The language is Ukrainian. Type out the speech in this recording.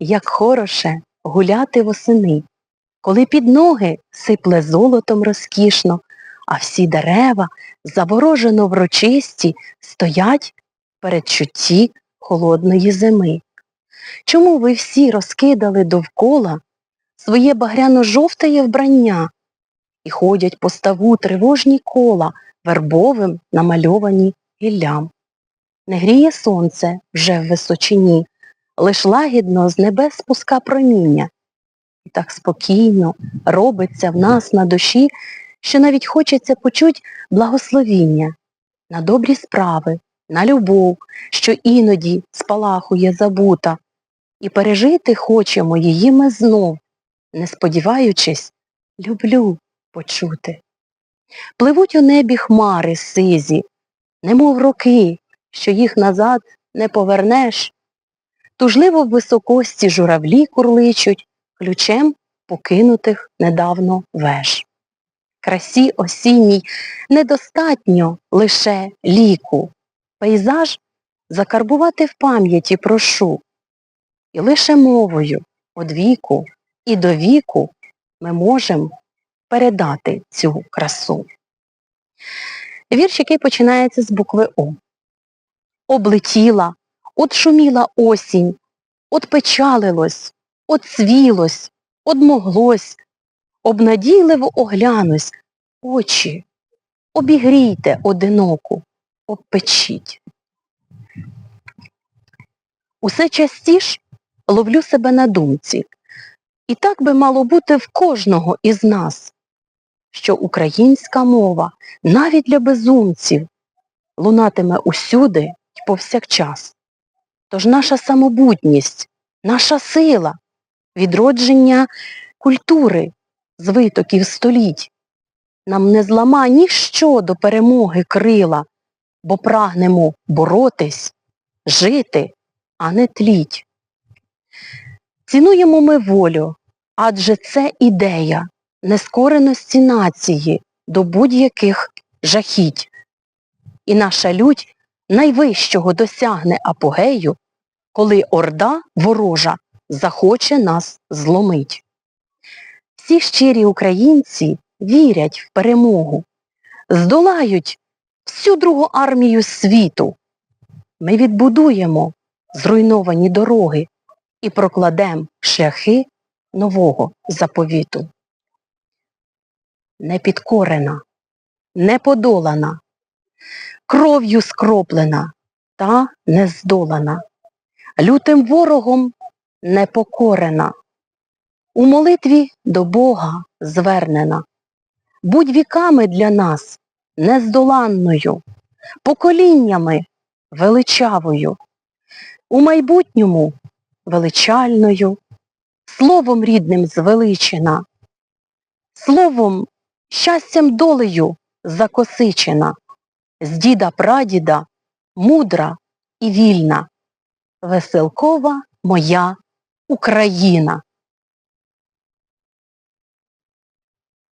як хороше гуляти восени, коли під ноги сипле золотом розкішно, а всі дерева заворожено врочисті стоять перед чутті холодної зими. Чому ви всі розкидали довкола своє багряно-жовтеє вбрання і ходять по ставу тривожні кола вербовим намальовані гіллям? Не гріє сонце вже в височині, лиш лагідно з небес спуска проміння. І так спокійно робиться в нас на душі, що навіть хочеться почуть благословіння на добрі справи, на любов, що іноді спалахує забута, і пережити хочемо її ми знов, не сподіваючись, люблю почути. Пливуть у небі хмари сизі, немов роки, що їх назад не повернеш. Тужливо в високості журавлі курличуть ключем покинутих недавно веж. Красі осінній недостатньо лише ліку. Пейзаж закарбувати в пам'яті прошу. І лише мовою од віку і до віку ми можемо передати цю красу. Вірш, який починається з букви О. Облетіла, от шуміла осінь, от печалилось, от свілось, одмоглось, обнадійливо оглянусь, очі, обігрійте одиноку, обпечіть. Усе частіш ловлю себе на думці. І так би мало бути в кожного із нас, що українська мова навіть для безумців лунатиме усюди й повсякчас. Тож наша самобутність, наша сила, відродження культури з витоків століть. Нам не злама ніщо до перемоги крила, бо прагнемо боротись, жити, а не тліть. Цінуємо ми волю, адже це ідея нескореності нації до будь-яких жахіть. І наша лють найвищого досягне апогею, коли орда ворожа захоче нас зломить. Всі щирі українці вірять в перемогу, здолають всю другу армію світу. Ми відбудуємо зруйновані дороги і прокладем шляхи нового заповіту. Непідкорена, неподолана, кров'ю скроплена та нездолана, лютим ворогом непокорена, у молитві до Бога звернена. Будь віками для нас нездоланною, поколіннями величавою, у майбутньому величальною, словом рідним звеличена, словом щастям долею закосичена, з діда прадіда мудра і вільна, веселкова моя Україна.